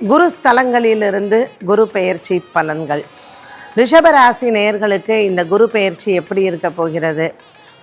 குரு ஸ்தலங்களிலிருந்து குரு பெயர்ச்சி பலன்கள். ரிஷபராசி நேயர்களுக்கு இந்த குரு பெயர்ச்சி எப்படி இருக்க போகிறது?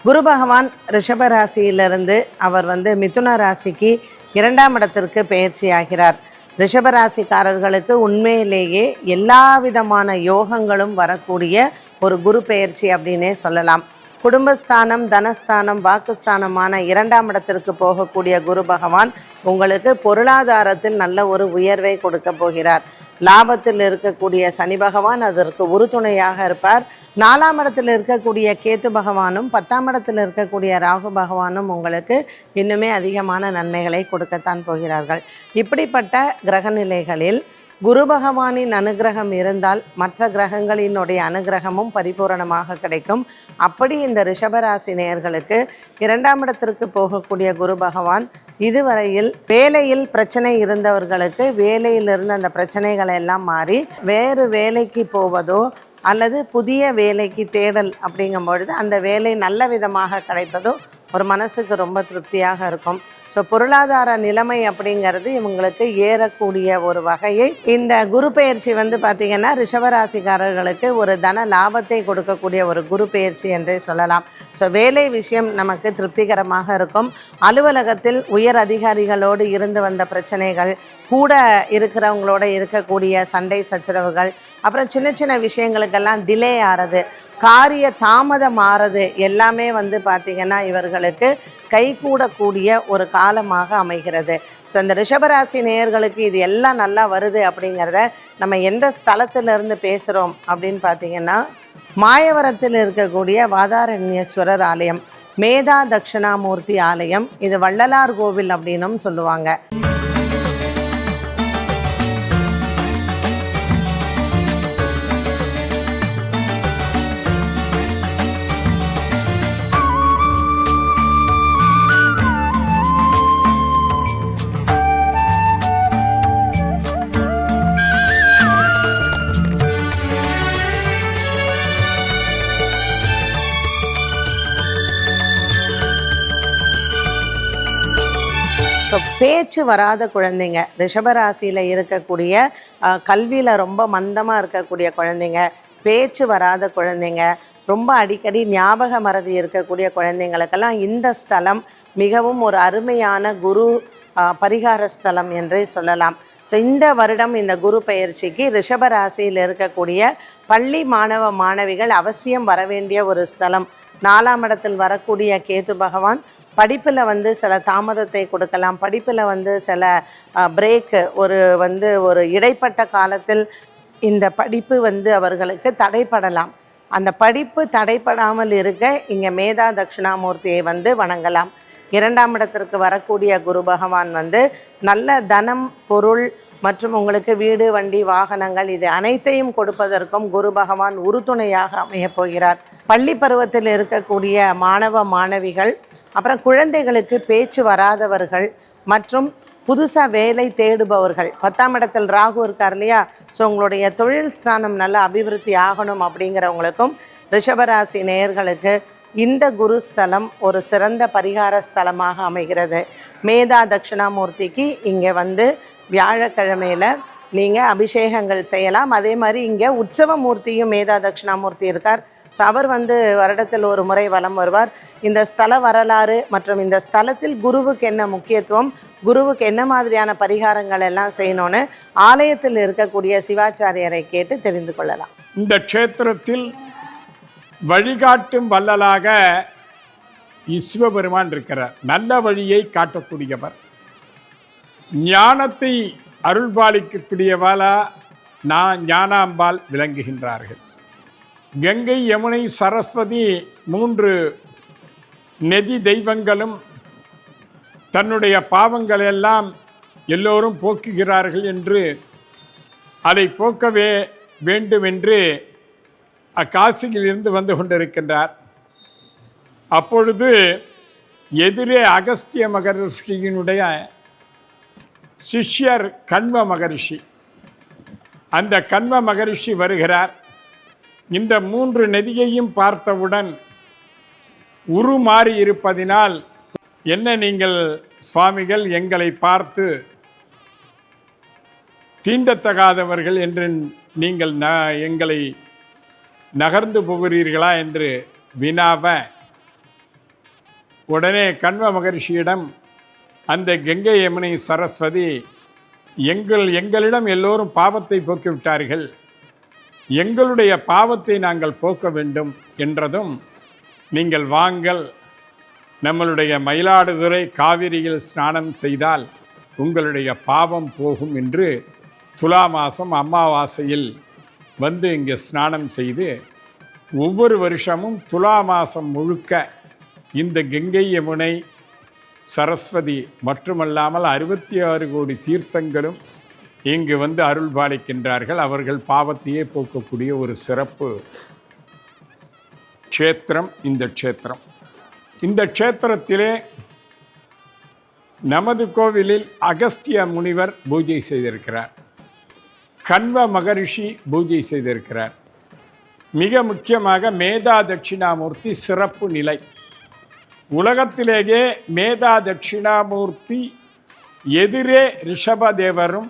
குரு பகவான் ரிஷபராசியிலிருந்து அவர் வந்து மிதுன ராசிக்கு இரண்டாம் இடத்திற்கு பெயர்ச்சி ஆகிறார். ரிஷபராசிக்காரர்களுக்கு உண்மையிலேயே எல்லா விதமான யோகங்களும் வரக்கூடிய ஒரு குரு பெயர்ச்சி அப்படின்னே சொல்லலாம். குடும்பஸ்தானம் தனஸ்தானம் வாக்குஸ்தானமான இரண்டாம் இடத்திற்கு போகக்கூடிய குரு பகவான் உங்களுக்கு பொருளாதாரத்தில் நல்ல ஒரு உயர்வை கொடுக்க போகிறார். லாபத்தில் இருக்கக்கூடிய சனி பகவான் அதற்கு உறுதுணையாக இருப்பார். நாலாம் இடத்துல இருக்கக்கூடிய கேத்து பகவானும் பத்தாம் இடத்துல இருக்கக்கூடிய ராகு பகவானும் உங்களுக்கு இன்னுமே அதிகமான நன்மைகளை கொடுக்கத்தான் போகிறார்கள். இப்படிப்பட்ட கிரகநிலைகளில் குரு பகவானின் அனுகிரகம் இருந்தால் மற்ற கிரகங்களினுடைய அனுகிரகமும் பரிபூரணமாக கிடைக்கும். அப்படி இந்த ரிஷபராசி நேயர்களுக்கு இரண்டாம் இடத்திற்கு போகக்கூடிய குரு பகவான் இதுவரையில் வேலையில் பிரச்சனை இருந்தவர்களுக்கு வேலையிலிருந்து அந்த பிரச்சனைகளை எல்லாம் மாறி வேறு வேலைக்கு போவதோ அல்லது புதிய வேலைக்கு தேடல் அப்படிங்கும்பொழுது அந்த வேலை நல்ல விதமாக கிடைப்பதோ ஒரு மனசுக்கு ரொம்ப திருப்தியாக இருக்கும். ஸோ பொருளாதார நிலைமை அப்படிங்கிறது இவங்களுக்கு ஏறக்கூடிய ஒரு வகையை இந்த குரு பெயர்ச்சி வந்து பார்த்திங்கன்னா ரிஷவராசிக்காரர்களுக்கு ஒரு தன லாபத்தை கொடுக்கக்கூடிய ஒரு குரு பெயர்ச்சி என்றே சொல்லலாம். ஸோ வேலை விஷயம் நமக்கு திருப்திகரமாக இருக்கும். அலுவலகத்தில் உயர் அதிகாரிகளோடு இருந்து வந்த பிரச்சனைகள் கூட இருக்கிறவங்களோட இருக்கக்கூடிய சண்டை சச்சரவுகள் அப்புறம் சின்ன சின்ன விஷயங்களுக்கெல்லாம் டிலே ஆறது காரிய தாமதம் ஆறது எல்லாமே வந்து பார்த்திங்கன்னா இவர்களுக்கு கைகூடக்கூடிய ஒரு காலமாக அமைகிறது. ஸோ இந்த ரிஷபராசி நேயர்களுக்கு இது எல்லாம் நல்லா வருது அப்படிங்கிறத நம்ம எந்த ஸ்தலத்திலிருந்து பேசுகிறோம் அப்படின்னு பார்த்தீங்கன்னா மாயவரத்தில் இருக்கக்கூடிய வாதாரண்யேஸ்வரர் ஆலயம் மேதா தட்சிணாமூர்த்தி ஆலயம் இது வள்ளலார் கோவில் அப்படின்னும் சொல்லுவாங்க. பேச்சு வராத குழந்தைங்க. ரிஷபராசியில் இருக்கக்கூடிய கல்வியில் ரொம்ப மந்தமாக இருக்கக்கூடிய குழந்தைங்க பேச்சு வராத குழந்தைங்க ரொம்ப அடிக்கடி ஞாபக மறதி இருக்கக்கூடிய குழந்தைங்களுக்கெல்லாம் இந்த ஸ்தலம் மிகவும் ஒரு அருமையான குரு பரிகார ஸ்தலம் என்றே சொல்லலாம். ஸோ இந்த வருடம் இந்த குரு பயிற்சிக்கு ரிஷபராசியில் இருக்கக்கூடிய பள்ளி மாணவ மாணவிகள் அவசியம் வர வேண்டிய ஒரு ஸ்தலம். நாலாம் இடத்தில் வரக்கூடிய கேது பகவான் படிப்பில் வந்து சில தாமதத்தை கொடுக்கலாம். படிப்பில் வந்து சில பிரேக்கு ஒரு வந்து ஒரு இடைப்பட்ட காலத்தில் இந்த படிப்பு வந்து அவர்களுக்கு தடைப்படலாம் அந்த படிப்பு தடைப்படாமல் இருக்க இங்கே மேதா தட்சிணாமூர்த்தியை வந்து வணங்கலாம். இரண்டாம் இடத்திற்கு வரக்கூடிய குரு பகவான் வந்து நல்ல தனம் பொருள் மற்றும் உங்களுக்கு வீடு வண்டி வாகனங்கள் இது அனைத்தையும் கொடுப்பதற்கும் குரு பகவான் உறுதுணையாக அமையப் போகிறார். பள்ளி பருவத்தில் இருக்கக்கூடிய மாணவ மாணவிகள் அப்புறம் குழந்தைகளுக்கு பேச்சு வராதவர்கள் மற்றும் புதுசாக வேலை தேடுபவர்கள். பத்தாம் இடத்தில் ராகு இருக்கார் இல்லையா? ஸோ உங்களுடைய தொழில் ஸ்தானம் நல்லா அபிவிருத்தி ஆகணும் அப்படிங்கிறவங்களுக்கும் ரிஷபராசி நேயர்களுக்கு இந்த குரு ஸ்தலம் ஒரு சிறந்த பரிகார ஸ்தலமாக அமைகிறது. மேதா தட்சிணாமூர்த்திக்கு இங்கே வந்து வியாழக்கிழமையில் நீங்கள் அபிஷேகங்கள் செய்யலாம். அதே மாதிரி இங்கே உற்சவ மூர்த்தியும் மேதா தட்சிணாமூர்த்தி இருக்கார். ஸோ அவர் வந்து வருடத்தில் ஒரு முறை வலம் வருவார். இந்த ஸ்தல வரலாறு மற்றும் இந்த ஸ்தலத்தில் குருவுக்கு என்ன முக்கியத்துவம் குருவுக்கு என்ன மாதிரியான பரிகாரங்கள் எல்லாம் செய்யணும்னு ஆலயத்தில் இருக்கக்கூடிய சிவாச்சாரியரை கேட்டு தெரிந்து கொள்ளலாம். இந்த க்ஷேத்திரத்தில் வழிகாட்டும் வள்ளலாக சிவபெருமான் இருக்கிறார். நல்ல வழியை காட்டக்கூடியவர். ஞானத்தை அருள்பாலிக்கக்கூடியவாளா நான் ஞானாம்பால் விளங்குகின்றார்கள். கங்கை யமுனை சரஸ்வதி மூன்று நெதி தெய்வங்களும் தன்னுடைய பாவங்களெல்லாம் எல்லோரும் போக்குகிறார்கள் என்று அதை போக்கவே வேண்டும் என்று அக்காசியிலிருந்து வந்து கொண்டிருக்கின்றார். அப்பொழுது எதிரே அகஸ்திய மகரிஷியினுடைய சிஷ்யர் கண்வ மகரிஷி. அந்த கண்வ மகரிஷி வருகிறார். இந்த மூன்று நதியையும் பார்த்தவுடன் உருமாறி இருப்பதினால் என்ன நீங்கள் சுவாமிகள் எங்களை பார்த்து தீண்டத்தகாதவர்கள் என்று நீங்கள் ந எங்களை நகர்ந்து போகிறீர்களா என்று வினாவ உடனே கண்வ மகரிஷியிடம் அந்த கங்கை யமுனை சரஸ்வதி எங்கள் எங்களிடம் எல்லோரும் பாவத்தை போக்கிவிட்டார்கள். எங்களுடைய பாவத்தை நாங்கள் போக்க வேண்டும் என்றதும் நீங்கள் வாங்கள் நம்மளுடைய மயிலாடுதுறை காவிரியில் ஸ்நானம் செய்தால் உங்களுடைய பாவம் போகும் என்று துலா மாதம் அமாவாசையில் வந்து இங்கே ஸ்நானம் செய்து ஒவ்வொரு வருஷமும் துலா மாதம் முழுக்க இந்த கங்கை யமுனை சரஸ்வதி மட்டுமல்லாமல் அறுபத்தி ஆறு கோடி தீர்த்தங்களும் இங்கு வந்து அருள் பாலிக்கின்றார்கள். அவர்கள் பாவத்தையே போக்கக்கூடிய ஒரு சிறப்பு க்ஷேத்திரம் இந்த க்ஷேத்திரம். இந்த க்ஷேத்திரத்திலே நமது கோவிலில் அகஸ்திய முனிவர் பூஜை செய்திருக்கிறார். கண்வ மகரிஷி பூஜை செய்திருக்கிறார். மிக முக்கியமாக மேதா தட்சிணாமூர்த்தி சிறப்பு நிலை. உலகத்திலேயே மேதா தட்சிணாமூர்த்தி எதிரே ரிஷபதேவரும்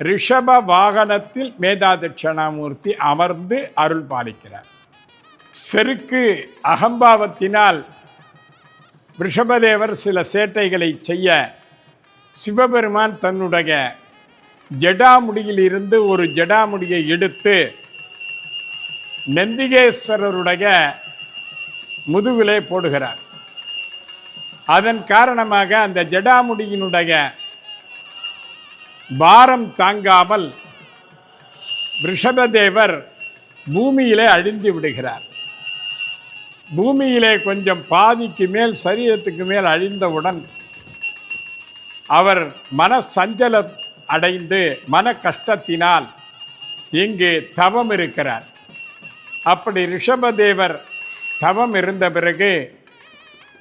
ரிஷப வாகனத்தில் மேதாதட்சிணாமூர்த்தி அமர்ந்து அருள் பாலிக்கிறார். செருக்கு அகம்பாவத்தினால் ரிஷபதேவர் சில சேட்டைகளை செய்ய சிவபெருமான் தன்னுடைய ஜடாமுடியிலிருந்து ஒரு ஜடாமுடியை எடுத்து நந்திகேஸ்வரருடைய முதுகிலே போடுகிறார். அதன் காரணமாக அந்த ஜடாமுடியினுடைய பாரம் தாங்காமல் ரிஷபதேவர் பூமியிலே அழிந்து விடுகிறார். பூமியிலே கொஞ்சம் பாதிக்கு மேல் சரீரத்துக்கு மேல் அழிந்தவுடன் அவர் மன சஞ்சல அடைந்து மன கஷ்டத்தினால் இங்கு தவம் இருக்கிறார். அப்படி ரிஷபதேவர் தவம் இருந்த பிறகு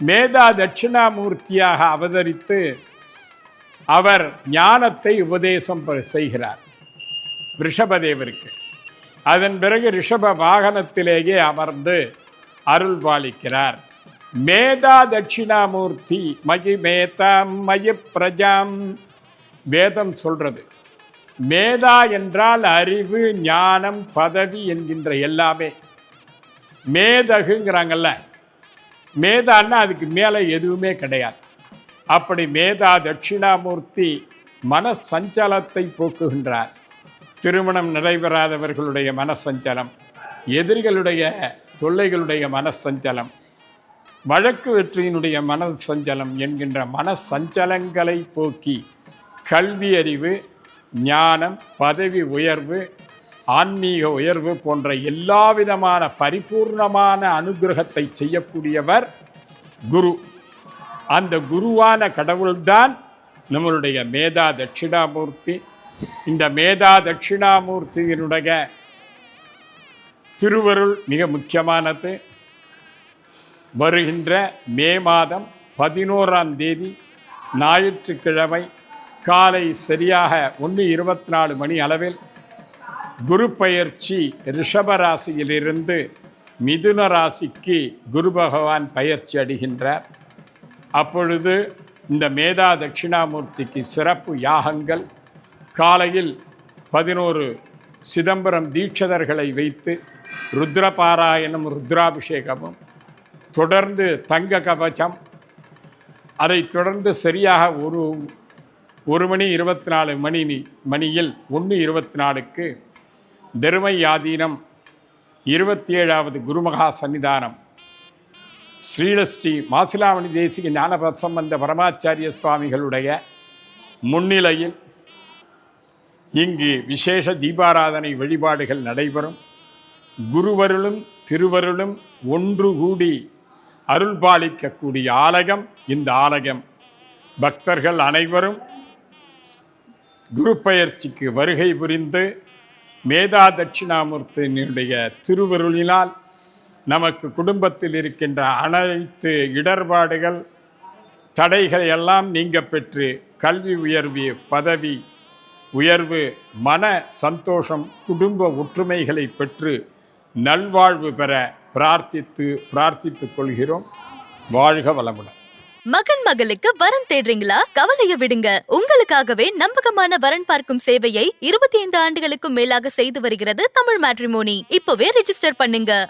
மேதா தட்சிணாமூர்த்தியாக அவதரித்து அவர் ஞானத்தை உபதேசம் செய்கிறார் ரிஷபதேவருக்கு. அதன் பிறகு ரிஷப வாகனத்திலேயே அமர்ந்து அருள் பாலிக்கிறார். மேதா தட்சிணாமூர்த்தி மயி மேதாம் மயி பிரஜாம். வேதம் சொல்றது. மேதா என்றால் அறிவு ஞானம் பதவி என்கின்ற எல்லாமே. மேதகுங்கிறாங்கல்ல. மேதான்னா அதுக்கு மேலே எதுவுமே கிடையாது. அப்படி மேதா தட்சிணாமூர்த்தி மனசஞ்சலத்தை போக்குகின்றார். திருமணம் நடைபெறாதவர்களுடைய மனசஞ்சலம் எதிரிகளுடைய தொல்லைகளுடைய மனசஞ்சலம் வழக்கு வெற்றியினுடைய மனசஞ்சலம் என்கின்ற மனசஞ்சலங்களை போக்கி கல்வி அறிவு ஞானம் பதவி உயர்வு ஆன்மீக உயர்வு போன்ற எல்லா விதமான பரிபூர்ணமான அனுகிரகத்தை செய்யக்கூடியவர் குரு. அந்த குருவான கடவுள்தான் நம்மளுடைய மேதா தட்சிணாமூர்த்தி. இந்த மேதா தட்சிணாமூர்த்தியினுடைய திருவருள் மிக முக்கியமானது. வருகின்ற மே மாதம் பதினோராம் தேதி ஞாயிற்றுக்கிழமை காலை சரியாக ஒன்று இருபத்தி நாலு மணி அளவில் குரு பயிற்சி ரிஷபராசியிலிருந்து மிதுன ராசிக்கு குரு பகவான் பயிற்சி அடைகின்றார். அப்பொழுது இந்த மேதா தட்சிணாமூர்த்திக்கு சிறப்பு யாகங்கள். காலையில் பதினோரு சிதம்பரம் தீட்சதர்களை வைத்து ருத்ரபாராயணம் ருத்ராபிஷேகமும் தொடர்ந்து தங்க கவச்சம் அதைத் தொடர்ந்து சரியாக ஒரு ஒரு மணி இருபத்தி நாலு மணி மணியில் ஒன்று இருபத்தி நாலுக்கு தருமை ஆதீனம் இருபத்தி ஏழாவது குருமகா சன்னிதானம் ஸ்ரீலஸ்ரீ மாசிலாமணி தேசிக ஞானப சம்பந்த பரமாச்சாரிய சுவாமிகளுடைய முன்னிலையில் இங்கு விசேஷ தீபாராதனை வழிபாடுகள் நடைபெறும். குருவருளும் திருவருளும் ஒன்று கூடி அருள்பாலிக்கக்கூடிய ஆலயம் இந்த ஆலயம் பக்தர்கள் அனைவரும் குரு பயிற்சிக்கு வருகை புரிந்து மேதா தட்சிணாமூர்த்தியினுடைய திருவருளினால் நமக்கு குடும்பத்தில் இருக்கின்ற அனைத்து இடர்பாடுகள் தடைகள் எல்லாம் நீங்க பெற்று கல்வி உயர்வு பதவி உயர்வு மன சந்தோஷம் குடும்ப ஒற்றுமைகளை பெற்று நல்வாழ்வு பெற பிரார்த்தித்து பிரார்த்தித்துக் கொள்கிறோம். வாழ்க வளமுடன். மகன் மகளுக்கு வரன் தேடுறீங்களா? கவலைய விடுங்க. உங்களுக்காகவே நம்பகமான வரன் பார்க்கும் சேவையை இருபத்தி ஐந்து ஆண்டுகளுக்கும் மேலாக செய்து வருகிறது தமிழ் மேட்ரிமோனி. இப்பவே ரிஜிஸ்டர் பண்ணுங்க.